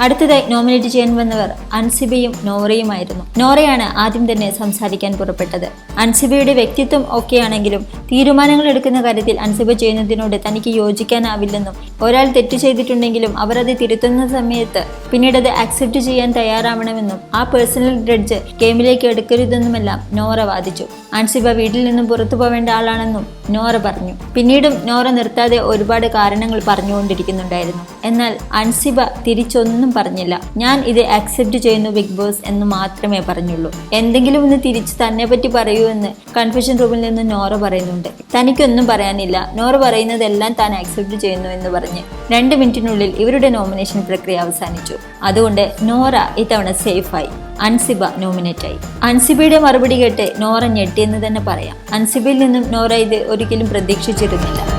അടുത്തതായി നോമിനേറ്റ് ചെയ്യാൻ വന്നവർ അൻസിബയും നോറയുമായിരുന്നു. നോറയാണ് ആദ്യം തന്നെ സംസാരിക്കാൻ പുറപ്പെട്ടത്. അൻസിബയുടെ വ്യക്തിത്വം ഒക്കെയാണെങ്കിലും തീരുമാനങ്ങൾ എടുക്കുന്ന കാര്യത്തിൽ അൻസിബ ചെയ്യുന്നതിനോട് തനിക്ക് യോജിക്കാനാവില്ലെന്നും ഒരാൾ തെറ്റ് ചെയ്തിട്ടുണ്ടെങ്കിലും അവർ അത് തിരുത്തുന്ന സമയത്ത് പിന്നീട് അത് അക്സെപ്റ്റ് ചെയ്യാൻ തയ്യാറാവണമെന്നും ആ പേഴ്സണൽ ഡ്രഡ്ജ് ഗെയിമിലേക്ക് എടുക്കരുതെന്നുമെല്ലാം നോറ വാദിച്ചു. അൻസിബ വീട്ടിൽ നിന്നും പുറത്തു പോവേണ്ട ആളാണെന്നും നോറ പറഞ്ഞു. പിന്നീടും നോറ നിർത്താതെ ഒരുപാട് കാരണങ്ങൾ പറഞ്ഞുകൊണ്ടിരിക്കുന്നുണ്ടായിരുന്നു. എന്നാൽ അൻസിബ തിരിച്ചൊന്നും പറഞ്ഞില്ല. ഞാൻ ഇത് അക്സെപ്റ്റ് ചെയ്യുന്നു ബിഗ് ബോസ് എന്ന് മാത്രമേ പറഞ്ഞുള്ളൂ. എന്തെങ്കിലും ഒന്ന് തിരിച്ച് തന്നെ പറ്റി പറയൂ എന്ന് കൺഫ്യൂഷൻ റൂമിൽ നിന്ന് നോറ പറയുന്നുണ്ട്. തനിക്കൊന്നും പറയാനില്ല. നോറ പറയുന്നതെല്ലാം താൻ അക്സെപ്റ്റ് ചെയ്യുന്നു എന്ന് പറഞ്ഞ് രണ്ട് മിനിറ്റിനുള്ളിൽ ഇവരുടെ നോമിനേഷൻ പ്രക്രിയ അവസാനിച്ചു. അതുകൊണ്ട് നോറ ഇത്തവണ സേഫായി അൻസിബ നോമിനേറ്റ് ആയി. അൻസിബയുടെ മറുപടി കേട്ട് നോറ ഞെട്ടിയെന്ന് തന്നെ പറയാം. അൻസിബയിൽ നിന്നും നോറ ഇത് ഒരിക്കലും പ്രതീക്ഷിച്ചിരുന്നില്ല.